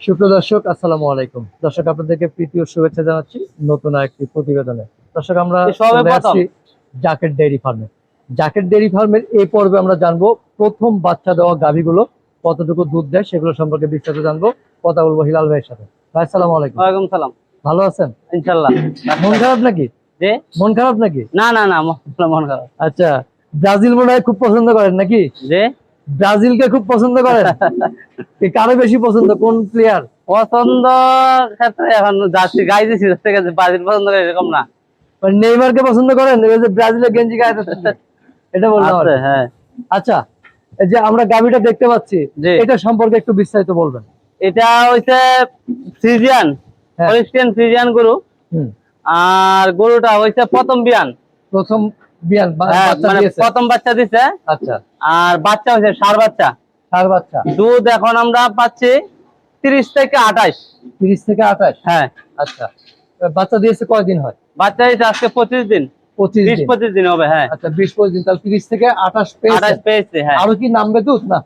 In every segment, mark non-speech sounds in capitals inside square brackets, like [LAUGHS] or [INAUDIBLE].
সুপ্রিয় দর্শক আসসালামু আলাইকুম। দর্শক আপনাদেরকে প্রীতি শুভেচ্ছা জানাচ্ছি নতুন একটি প্রতিবেদনে। দর্শক আমরা জাকেট ডেইরি ফার্মে। জাকেট ডেইরি ফার্মের এই পর্বে আমরা জানব প্রথম বাচ্চা দেওয়া গাভীগুলো কতটুকু দুধ দেয় সেগুলো সম্পর্কে বিস্তারিত জানব কথা বলব হিলাল ভাইয়ের সাথে। ভাই আসসালামু আলাইকুম। ওয়ালাইকুম সালাম। ভালো আছেন? ইনশাল্লাহ মন খারাপ নাকি? যে? মন খারাপ নাকি? না না না মন- মন খারাপ। আচ্ছা ব্রাজিল মনে হয় খুব পছন্দ করেন নাকি? যে? ব্রাজিলকে খুব পছন্দ করেন? কারও বেশি পছন্দ? কোন প্লেয়ার পছন্দ ক্ষেত্রে এখন যাচ্ছি গাই দিছি বাজির পছন্দ করে এরকম না। মানে নেইমারকে পছন্দ করেন? ব্রাজিলের গেঞ্জি গায়ে এটা বললাম। আর হ্যাঁ। আচ্ছা এই যে আমরা গাভিটা দেখতে পাচ্ছি। এটা সম্পর্কে একটু বিস্তারিত বলবেন। এটা হইছে ফ্রিজিয়ান। হলিস্টিয়ান ফ্রিজিয়ান গরু। আর গরুটা হইছে প্রথম বিয়ান। প্রথম হ্যাঁ, মানে প্রথম বাচ্চা দিছে। আচ্ছা। আর বাচ্চা হইছে সার বাচ্চা। চার বাচ্চা। দুধ এখন আমরা পাচ্ছি তিরিশ থেকে আঠাশ। তিরিশ থেকে আঠাশ? হ্যাঁ। আচ্ছা। বাচ্চা দিয়েছে কয়দিন হয়? বাচ্চা আজকে পঁচিশ দিন। পঁচিশ বিশ পঁচিশ দিন হবে হ্যাঁ। আচ্ছা বিশ পঁচিশ দিন। তাহলে তিরিশ থেকে আঠাশ আঠাশ পেয়েছে হ্যাঁ। আরও কি নামবে দুধ না?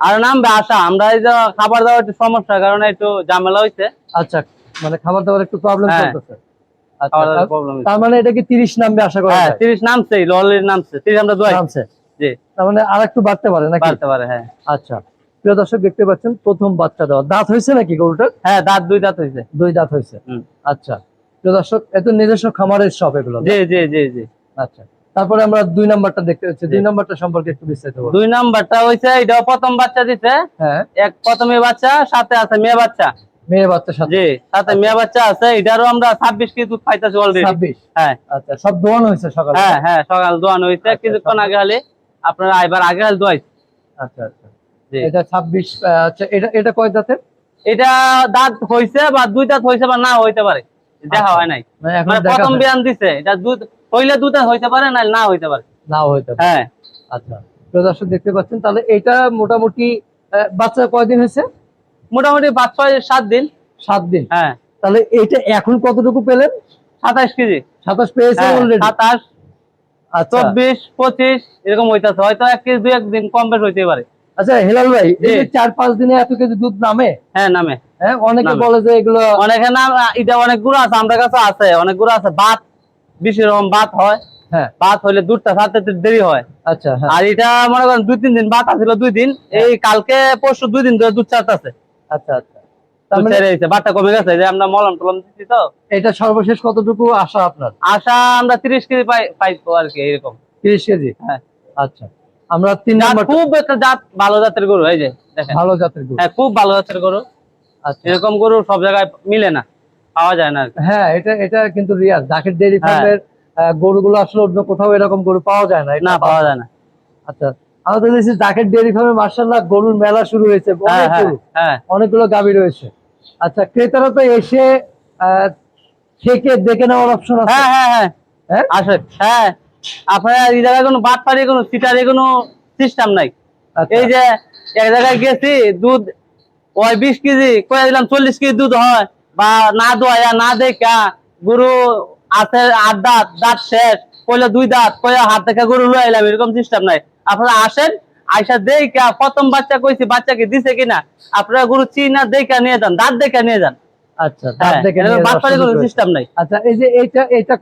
আর নামবে আশা। আমরা এই যে খাবার দাবার একটু সমস্যার কারণে একটু ঝামেলা হয়েছে। আচ্ছা মানে খাবার দাবার একটু প্রবলেম হ্যাঁ। চলতেছে। তার- মানে এটা কি তিরিশ নামবে আশা করা হ্যাঁ তিরিশ নামছে ললির নামছে তিরিশ আমরা দোয়াই। নামছে। জি। তার মানে আর একটু বাড়তে পারে নাকি? বাড়তে পারে হ্যাঁ। আচ্ছা প্রিয় দর্শক দেখতে পাচ্ছেন প্রথম বাচ্চা দেওয়া। দাঁত হয়েছে নাকি গরুটার? হ্যাঁ দাঁত দুই দাঁত হয়েছে। দুই দাঁত হয়েছে। আচ্ছা প্রিয় দর্শক এত নিজস্ব খামারের সব এগুলো। জি জি জি জি। আচ্ছা তারপরে আমরা দুই নাম্বারটা দেখতে পাচ্ছি। দুই নাম্বারটা সম্পর্কে একটু বিস্তারিত বলুন। দুই নাম্বারটা হয়েছে এটাও প্রথম বাচ্চা দিতে হ্যাঁ। এক প্রথমে বাচ্চা সাথে আছে মেয়ে বাচ্চা। মেয়ে বাচ্চার সাথে। সাথে মেয়ে বাচ্চা আছে এটারও আমরা ছাব্বিশ কেজি দুধ পাইতেছি অলরেডি ছাব্বিশ? হ্যাঁ। আচ্ছা সব দোয়ানো হয়েছে সকালে? হ্যাঁ হ্যাঁ সকাল দোয়ানো হয়েছে আচ্ছা, কিছুক্ষণ আগে হলে আপনারা এবার আগে হলে দোয়াইছে। আচ্ছা আচ্ছা। এটা ছাব্বিশ আহ, আচ্ছা এটা এটা কয় দাঁতের এটা দাঁত হয়েছে বা দুই দাঁত বা না হইতে পারে দেখা আচ্ছা। হয় নাই। মানে মানে প্রথম বিয়ান দিছে এটা দুধ হইলে দুধ হইতে পারে না না হইতে পারে। নাও হইতে পারে। হ্যাঁ। আচ্ছা দর্শক দেখতে পাচ্ছেন তাহলে এটা মোটামুটি বাচ্চা কয়দিন হয়েছে? মোটামুটি পাঁচ ছয় সাত দিন। সাত দিন? হ্যাঁ। তাহলে এটা এখন কতটুকু পেলেন? সাতাশ কেজি। সাতাশ পেয়েছে হ্যাঁ, সাতাশ আচ্ছা। চব্বিশ পঁচিশ এরকম হইতেছে। হয়তো এক কেজি দুই একদিন কম বেশ হইতে পারে। আচ্ছা হেলাল ভাই। চার পাঁচ দিনে এত কেজি দুধ নামে? হ্যাঁ নামে। হ্যাঁ অনেকে বলে যে এগুলো অনেকে নাম এটা অনেকগুলো আছে আমার কাছে আছে। অনেকগুলো আছে। ভাত বেশি রকম ভাত হয়। হ্যাঁ। ভাত হইলে দুধটা সাথে দেরি হয়। আচ্ছা হ্যাঁ। আর এটা মনে করেন দুই তিন দিন ভাত আছিল দুই দিন। এই কালকে পরশু দুই দিন ধরে দুধ চারটাছে আচ্ছা আচ্ছা। মানে ছেড়ে দিছে ভাতটা কমে গেছে যে আমরা মলম টলম দিচ্ছি তো। এটা সর্বশেষ কতটুকু আশা আপনার? আশা আমরা তিরিশ কেজি পাইবো আর কি এরকম। তিরিশ কেজি? হ্যাঁ। আচ্ছা। আমরা তিন খুব একটা জাত ভালো জাতের গরু এই যে ভালো জাতের গরু। হ্যাঁ খুব ভালো জাতের গরু। আচ্ছা। এরকম গরু সব জায়গায় মিলে না পাওয়া যায় না আর কি। হ্যাঁ এটা এটা কিন্তু রিয়াজ ডেয়ারি হ্যাঁ। ফার্মের গরুগুলো আসলে অন্য কোথাও এরকম গরু পাওয়া যায় না না পাওয়া যায় না। আচ্ছা। আমাদের দেখছি জাকের ডেয়ারি ফার্মে মার্শাল্লাহ গরুর মেলা শুরু হয়েছে। হ্যাঁ হ্যাঁ গরু হ্যাঁ। অনেকগুলো গাভী রয়েছে। আচ্ছা ক্রেতারা তো এসে থেকে দেখে নেওয়ার অপশন আছে। হ্যাঁ হ্যাঁ হ্যাঁ। হ্যাঁ? হ্যাঁ আপনার এই জায়গায় কোনো বাদ পাড়ি কোনো সিটারে কোনো সিস্টেম নাই। আচ্ছা, এই যে এক জায়গায় গেছি দুধ ওই বিশ কেজি কয়ে দিলাম চল্লিশ কেজি দুধ হয় বা না দোয়া না দেখা গরু আছে আট দাঁত দাঁত শেষ কইলে দুই দাঁত কয়ে হাত দেখা গরু লয়ে এলাম এরকম সিস্টেম নাই। আপনারা আসেন আইসা দেখা প্রথম বাচ্চা কইছি বাচ্চাকে দিছে কিনা আপনারা গরু চিনা দেখা নিয়ে যান দাঁত দেখা নিয়ে যান। আচ্ছা হ্যাঁ। সিস্টেম নাই। আচ্ছা এই যে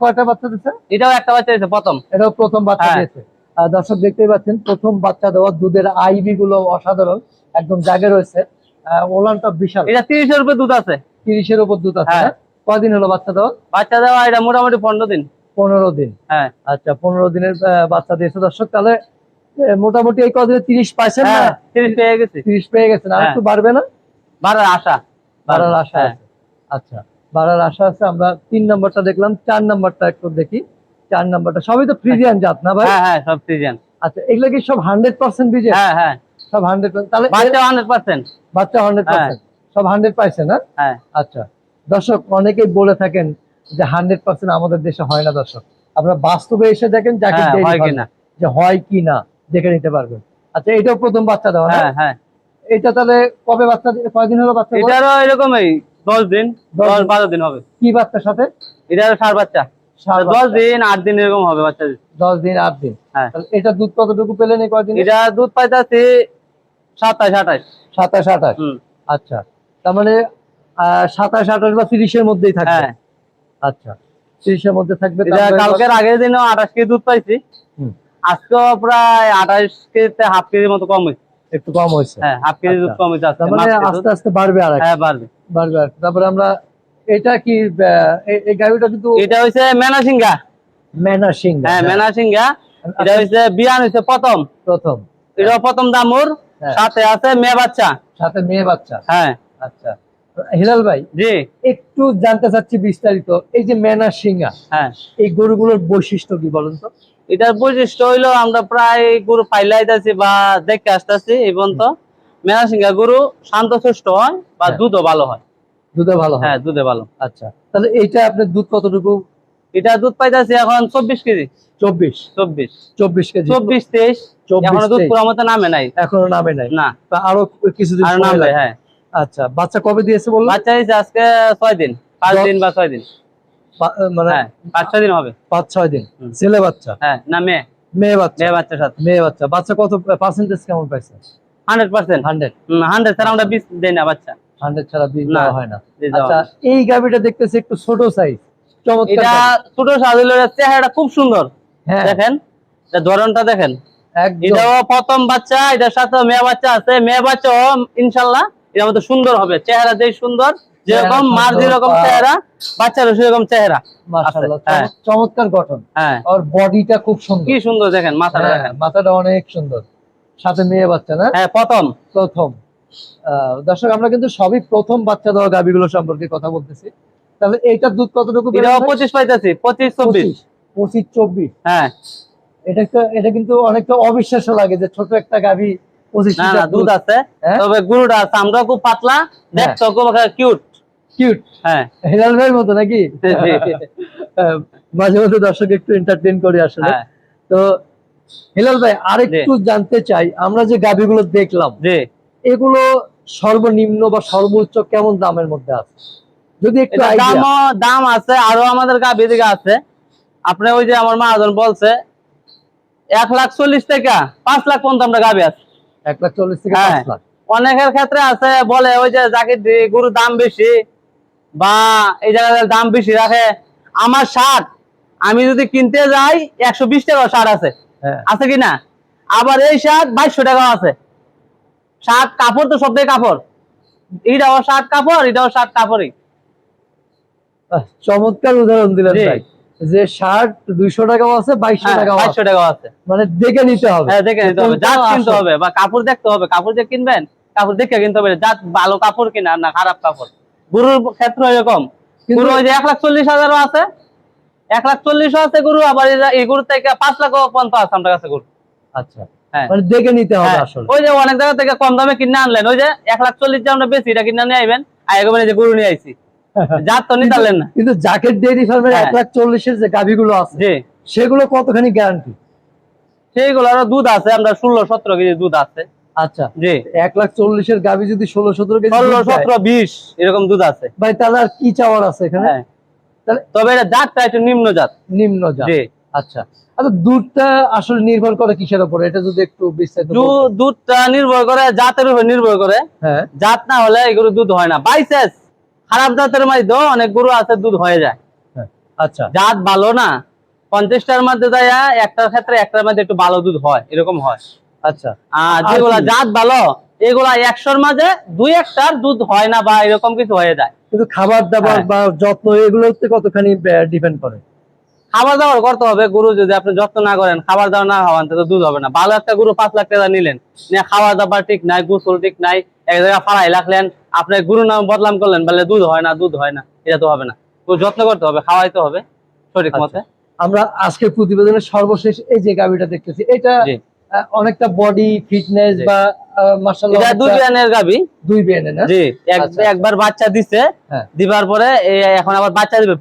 কয়টা বাচ্চা দিচ্ছে এটাও একটা বাচ্চা প্রথম। এটাও প্রথম বাচ্চা হ্যাঁ। দিয়েছে। দর্শক দেখতেই পাচ্ছেন প্রথম বাচ্চা দেওয়া দুধের আইবি গুলো অসাধারণ একদম জাগে রয়েছে। আহ, ওলানটা বিশাল। এটা তিরিশের উপরে দুধ আছে। তিরিশের উপর দুধ আছে হ্যাঁ। কয়দিন হলো বাচ্চা দেওয়া? বাচ্চা দেওয়া এটা মোটামুটি পনেরো দিন। পনেরো দিন। হ্যাঁ। আচ্ছা পনেরো দিনের বাচ্চা দিয়েছে দর্শক। তাহলে মোটামুটি এই কদিনে তিরিশ পাইছেন না? হ্যাঁ তিরিশ পেয়ে গেছে। তিরিশ পেয়ে গেছেন। আর হ্যাঁ। একটু বাড়বে না? বাড়ার আশা। বাড়ার আশা হ্যাঁ। আচ্ছা বাড়ার আশা আছে। আমরা তিন নম্বরটা দেখলাম চার নম্বরটা একটু দেখি। চার নম্বরটা। সবই তো ফ্রিজিয়ান জাত না ভাই? হ্যাঁ হ্যাঁ সব সিজন আচ্ছা এগুলো কি সব হান্ড্রেড পার্সেন্ট বিজে হ্যাঁ হ্যাঁ। সব হান্ড্রেড তাহলে বাচ্চা হান্ড্রেড পার্সেন্ট। বাচ্চা হান্ড্রেড পার্সেন্ট। সব হান্ড্রেড পাইছে না হ্যাঁ। আচ্ছা দর্শক অনেকেই বলে থাকেন যে হান্ড্রেড পার্সেন্ট আমাদের দেশে হয় না দর্শক। আপনারা বাস্তবে এসে দেখেন যাকে। যে হয় কি না। দেখে নিতে পারবেন। আচ্ছা এটাও প্রথম বাচ্চা দেওয়া হ্যাঁ? হ্যাঁ এটা তাহলে কবে বাচ্চা কয়দিন হলো বাচ্চা? এটারও এরকমই দশ দিন দশ। বারো দিন হবে। কি বাচ্চার সাথে? এটারও সার বাচ্চা। দশ। দিন আট দিন এরকম হবে বাচ্চা দশ দিন আট দিন। হ্যাঁ। তাহলে এটা দুধ কতটুকু পেলেন এই কয়দিন? এটা দুধ পাইতেছি সাতাশ আঠাশ। সাতাশ আঠাশ। আচ্ছা। তার মানে সাতাশ আঠাশ বা তিরিশের মধ্যেই থাকবে? হ্যাঁ। আচ্ছা। তিরিশের মধ্যে থাকবে এটা কালকের আগের দিনও আঠাশ কেজি দুধ পাইছি। হুম, আজকেও প্রায় আঠাশ কেজিতে হাফ কেজির মতো কম হয়েছে। একটু কম হয়েছে। হ্যাঁ হাফ কেজি আচ্ছা। কম হয়েছে আজকে। মানে। আস্তে আস্তে বাড়বে আর হ্যাঁ বাড়বে। বাড়বে তারপরে আমরা এটা কি এই- গাড়িটা কিন্তু এটা হচ্ছে মেনাসিঙ্গা ম্যানা সিং হ্যাঁ। মেনাসিঙ্গা আচ্ছা। এটা হচ্ছে বিয়ান হচ্ছে প্রথম। প্রথম। এটা প্রথম দামুর হ্যাঁ। সাথে আছে মেয়ে বাচ্চা। সাথে মেয়ে বাচ্চা। হ্যাঁ। আচ্ছা। হিলাল ভাই জি। একটু জানতে চাচ্ছি বিস্তারিত। এই যে ম্যানা সিঙ্গা হ্যাঁ। এই গরুগুলোর বৈশিষ্ট্য কি বলুন তো? এটার বৈশিষ্ট্য হইল আমরা প্রায় গরু পাইলাইতেছি বা দেখে আসতেছি এই পর্যন্ত। মেনাসিঙ্গা গরু শান্ত সুষ্ঠ হয় বা হ্যাঁ। দুধও ভালো হয়। দুধে ভালো হ্যাঁ? দুধে ভালো। আচ্ছা। তাহলে এইটা আপনার দুধ কতটুকু? এটা দুধ পাইতেছি এখন চব্বিশ কেজি। চব্বিশ? চব্বিশ। চব্বিশ কেজি। চব্বিশ তেইশ। এখনও দুধ পুরো মতো নামে নাই। এখনও নামে নাই? না। আরও কিছুদিন হ্যাঁ। আচ্ছা বাচ্চা কবে দিয়েছে বলল বাচ্চা আজকে ছয় দিন। পাঁচ দিন বা ছয় দিন। মানে হ্যাঁ পাঁচ ছয় দিন হবে। পাঁচ ছয় দিন। ছেলে বাচ্চা? হ্যাঁ না মেয়ে। মেয়ে বাচ্চা। মেয়ে বাচ্চার সাথে। মেয়ে বাচ্চা। বাচ্চা কত পার্সেন্টেজ কেমন পাইছে? Hundred percent. Hundred. Hundred sir আমরা বিশ দেই না বাচ্চা। হান্ড্রেড ছাড়া বীজ দেওয়া হয় না। আচ্ছা এই গাভিটা দেখতেছি একটু ছোট সাইজ এটা। ছোট চেহারাটা খুব সুন্দর। হ্যাঁ। দেখেন? ধরনটা দেখেন। এটাও প্রথম বাচ্চা এটার সাথে মেয়ে বাচ্চা আছে। মেয়ে বাচ্চাও ইনশাল্লাহ এটার মধ্যে সুন্দর হবে। চেহারা যেই সুন্দর যেরকম চেহারা মার যেরকম চেহারা বাচ্চারও সেরকম চেহারা। মাশাআল্লাহ আছে, হ্যাঁ। চমৎকার গঠন। হ্যাঁ। বডিটা খুব সুন্দর। কি সুন্দর দেখেন মাথাটা হ্যাঁ, দেখেন। মাথাটা অনেক সুন্দর। সাথে মেয়ে বাচ্চা না? হ্যাঁ প্রথম। প্রথম। দর্শক আমরা কিন্তু সবই প্রথম বাচ্চা দেওয়া সম্পর্কে কথা বলতেছি। তাহলে এইটার দুধ কতটুকু? পঁচিশ পাইতেছি পঁচিশ চব্বিশ। পঁচিশ চব্বিশ। হ্যাঁ। এটা এটা কিন্তু অনেকটা অবিশ্বাস্য লাগে যে ছোট একটা গাভি পঁচিশ দুধ। আছে। হ্যাঁ? তবে গুরুটা আছে আমরা খুব পাতলা দেখতো কিউট কিউট হ্যাঁ। হিলাল ভাইয়ের মতো নাকি। আহ, মাঝে দর্শক একটু এন্টারটেইন করি আসলে। হ্যাঁ। তো হিলাল ভাই আরেকটু জানতে চাই আমরা যে দেখলাম এগুলো সর্বনিম্ন বা সর্বোচ্চ কেমন দামের মধ্যে আছে? যদি একটু দামও দাম আছে আরও আমাদের দিকে আছে। আপনি ওই যে আমার মহাজন বলছে এক লাখ চল্লিশ টাকা পাঁচ লাখ পর্যন্ত আমরা গাভী আছে। এক লাখ চল্লিশ থেকে হ্যাঁ। অনেকের ক্ষেত্রে আছে বলে ওই যে যাকে গরুর দাম বেশি। বা এই জায়গায় দাম বেশি রাখে আমার ষাট আমি যদি কিনতে যাই একশো বিশ টাকা ষাট আছে। হ্যাঁ। আছে কি না? আবার এই শার্ট বাইশশো টাকাও আছে। শার্ট কাপড় তো সবটাই কাপড়। এটাও শার্ট কাপড় এটাও শার্ট কাপড়ই। চমৎকার উদাহরণ দিলেন ভাই। যে শার্ট দুইশো টাকাও আছে বাইশশো হ্যাঁ, টাকাও বাইশশো টাকাও আছে। মানে দেখে নিতে হবে। হ্যাঁ দেখে নিতে হবে। জাত কিনতে হবে বা কাপড় দেখতে হবে কাপড় যে কিনবেন কাপড় দেখে কিনতে হবে জাত ভালো কাপড় কিনা না খারাপ কাপড়। গরুর ক্ষেত্র এরকম। গরু ওই যে এক লাখ চল্লিশ হাজারও আছে এক লাখ চল্লিশও আছে গরু আবার এই গরু থেকে পাঁচ লাখ পর্যন্ত আছে আমার কাছে গরু। আচ্ছা। হ্যাঁ। মানে দেখে নিতে হবে হ্যাঁ, আসলে। ওই যে অনেক জায়গা থেকে কম দামে কিনে আনলেন ওই যে এক লাখ চল্লিশ যে আমরা বেশি এটা কিনে নিয়ে আইবেন। আর এগো যে গরু নিয়ে আইছি। [LAUGHS] জাত তো নিতে পারলেন না। কিন্তু জ্যাকেট ডেয়ারি ফার্মের। এক লাখ চল্লিশের যে গাভিগুলো আছে সেগুলো কতখানি গ্যারান্টি সেইগুলো আরও দুধ আছে আমরা ষোলো সতেরো কেজি দুধ আছে। আচ্ছা। জি। এক লাখ চল্লিশের গাভি যদি ষোলো সতেরো কেজি ষোলো সতেরো বিশ এরকম দুধ আছে। ভাই তাহলে আর কি চাওয়ার আছে এখানে? হ্যাঁ। তবে এটা জাতটা একটু নিম্ন জাত। নিম্ন আচ্ছা। আচ্ছা দুধটা আসলে নির্ভর করে কিসের উপরে? এটা যদি একটু বিস্তারিত দুধটা নির্ভর করে জাতের উপর নির্ভর করে। হ্যাঁ। জাত না হলে এগুলো দুধ হয় না। বাইসেস খারাপ জাতের মধ্যে অনেক গরু আছে দুধ হয়ে যায়। হ্যাঁ, আচ্ছা। জাত ভালো না। পঞ্চাশটার মধ্যে যায় একটার ক্ষেত্রে একটার মধ্যে একটু ভালো দুধ হয় এরকম হয়। আচ্ছা। আর যেগুলা জাত ভালো এগুলা একশোর মাঝে দুই একটার দুধ হয় না বা এরকম কিছু হয়ে যায়। কিন্তু খাবার দাবার হ্যাঁ। বা যত্ন এগুলোতে কতখানি ডিপেন্ড করে? খাবার দাবার করতে হবে গরু যদি আপনি যত্ন না করেন খাবার দাবার না খাওয়ান তাহলে দুধ হবে না। ভালো একটা গরু পাঁচ লাখ টাকা নিলেন খাবার দাবার ঠিক নাই গোসল ঠিক নাই এক জায়গায় ফাড়াই রাখলেন আপনি গরু নাম বদলাম করলেন বলে দুধ হয় না দুধ হয় না এটা তো হবে না। যত্ন করতে হবে খাওয়াইতে হবে সঠিক আচ্ছা। মতে। আমরা আজকের প্রতিবেদনের সর্বশেষ এই যে গাভিটা দেখতেছি এটা অনেকটা বডি ফিটনেস বা এটা দুই বিয়ানের গাবি। দুই বিয়ানে না? জি এক- আচ্ছা, আচ্ছা। একবার বাচ্চা দিছে হ্যাঁ। দিবার পরে এখন আবার বাচ্চা দিবে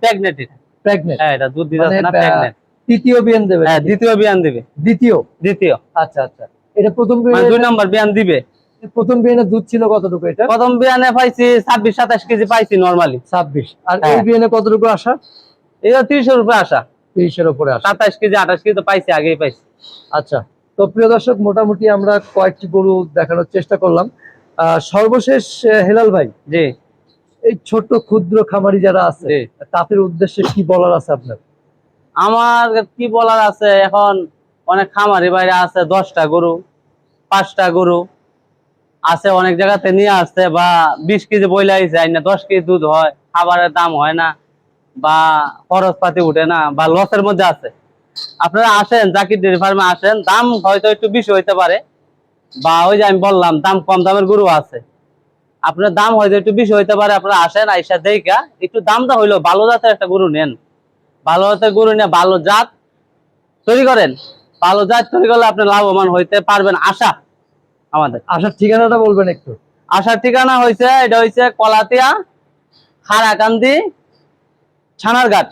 হ্যাঁ এটা দুধ দিতে মানে না আহ, তৃতীয় বিয়ান দেবে হ্যাঁ দ্বিতীয় বিয়ান দিবে। দ্বিতীয়? দ্বিতীয়। আচ্ছা আচ্ছা। এটা প্রথম মানে দুই বিয়ানে নম্বর বিয়ান দিবে। প্রথম বিয়ানে দুধ ছিল কতটুকু এটা? প্রথম বিয়ানে পাইছি ছাব্বিশ সাতাশ কেজি পাইছি নর্মালি ছাব্বিশ। আর। এই বিয়ানে কতটুকু আসা? এটা তিরিশের উপরে আসা। তিরিশের উপরে আসা। সাতাশ কেজি আঠাশ কেজি তো পাইছি আগেই পাইছি। আচ্ছা। তো প্রিয় দর্শক মোটামুটি আমরা কয়েকটি গরু দেখানোর চেষ্টা করলাম। সর্বশেষ হেলাল ভাই জি। এই ছোট ক্ষুদ্র খামারি যারা আছে তাদের উদ্দেশ্যে কি বলার আছে আপনার? আমার কি বলার আছে? এখন অনেক খামারি বাইরে আছে দশটা গরু পাঁচটা গরু আছে অনেক জায়গাতে নিয়ে আসছে বা বিশ কেজি বইলাই যায় না দশ কেজি দুধ হয় খাবারের দাম হয় না বা খরচ পাতি উঠে না বা লসের মধ্যে আছে। আপনারা আসেন জাকির ডেয়ারি ফার্মে আসেন দাম হয়তো একটু বেশি হইতে পারে। বা ওই যে আমি বললাম দাম কম দামের গরু আছে। আপনার দাম হয়তো একটু বেশি হইতে পারে আপনারা আসেন আইসা দেখা একটু দামটা হইল ভালো জাতের একটা গরু নেন। ভালো জাতের গরু নিয়ে ভালো জাত তৈরি করেন। ভালো জাত তৈরি করলে আপনি লাভবান হইতে পারবেন আশা আমাদের। আশার ঠিকানাটা বলবেন একটু। আশার ঠিকানা হয়েছে এটা হয়েছে কলাতিয়া খারাকান্দি ছানারঘাট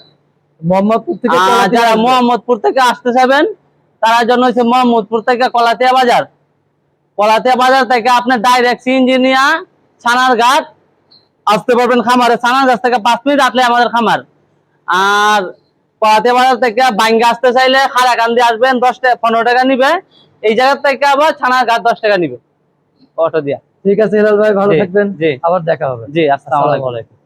মোহাম্মদপুর থেকে যারা মোহাম্মদপুর থেকে আসতে চাবেন তার জন্য হচ্ছে মোহাম্মদপুর থেকে কলাতিয়া বাজার। কলাতিয়া বাজার থেকে আপনি ডাইরেক্ট ইঞ্জিনিয়া ছানারঘাট আসতে পারবেন খামারে। ছানারঘাট থেকে পাঁচ মিনিট আসলে আমাদের খামার। আর কলাতিয়া বাজার থেকে বাইঙ্গা আসতে চাইলে খারাকান্দি আসবেন দশ টাকা পনেরো টাকা নিবে। এই জায়গা থেকে আবার ছানারঘাট দশ টাকা নিবে। অটো দিয়া। ঠিক আছে ভাই ভালো থাকবেন। জি। আবার দেখা হবে। জি আসসালামু আসসালামু আলাইকুম। আলাইকুম।